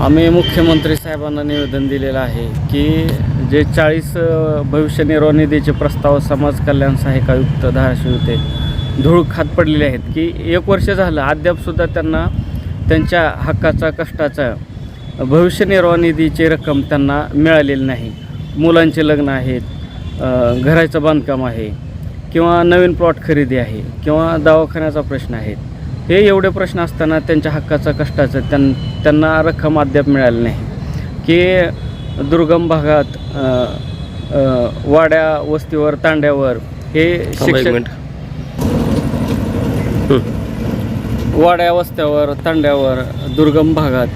आम्ही मुख्यमंत्री साहेबांना निवेदन दिलेलं आहे की जे चाळीस भविष्य निर्वाह निधीचे प्रस्ताव समाज कल्याण सहाय्यक आयुक्त धाराशिव होते धूळ खात पडलेले आहेत की एक वर्ष झालं अद्यापसुद्धा त्यांना त्यांच्या हक्काचा कष्टाचा भविष्य निर्वाह निधीची रक्कम त्यांना मिळालेली नाही. मुलांचे लग्न आहेत घराचं बांधकाम आहे किंवा नवीन प्लॉट खरेदी आहे किंवा दवाखान्याचा प्रश्न आहे. हे एवढे प्रश्न असताना त्यांच्या हक्काचा कष्टाचं त्यां त्यांना रक्कम अद्याप मिळाली नाही. की दुर्गम भागात वाड्या वस्तीवर तांड्यावर हे मिनिट. वाड्या वस्त्यावर तांड्यावर दुर्गम भागात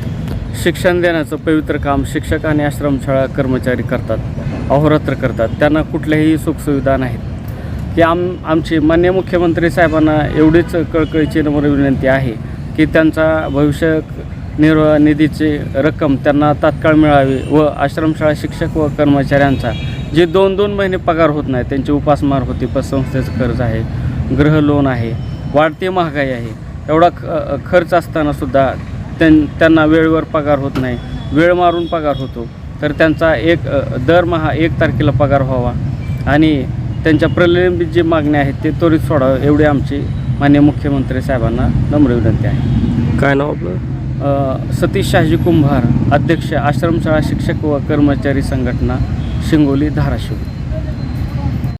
शिक्षण देण्याचं पवित्र काम शिक्षक आणि आश्रमशाळा कर्मचारी करतात अहोरात्र करतात. त्यांना कुठल्याही सुखसुविधा नाहीत. की आम आमची मान्य मुख्यमंत्री साहेबांना एवढीच कळकळीची नम्र विनंती आहे की त्यांचा भविष्य निर्वाह निधीची रक्कम त्यांना तात्काळ मिळावी व आश्रमशाळा शिक्षक व कर्मचाऱ्यांचा जे दोन दोन महिने पगार होत नाही त्यांची उपासमार होती पतसंस्थेचं कर्ज आहे गृह लोन आहे वाढती महागाई आहे. एवढा ख खर्च असतानासुद्धा त्यां त्यांना वेळेवर पगार होत नाही. वेळ मारून पगार होतो. तर त्यांचा एक दरमहा एक तारखेला पगार व्हावा. आणि त्यांच्या प्रलंबित जी मागण्या आहेत ते त्वरित सोडावं एवढी आमची मान्य मुख्यमंत्री साहेबांना नम्र विनंती आहे. काय नाव आपलं? सतीश शहाजी कुंभार अध्यक्ष आश्रमशाळा शिक्षक व कर्मचारी संघटना शिंगोली धाराशिव.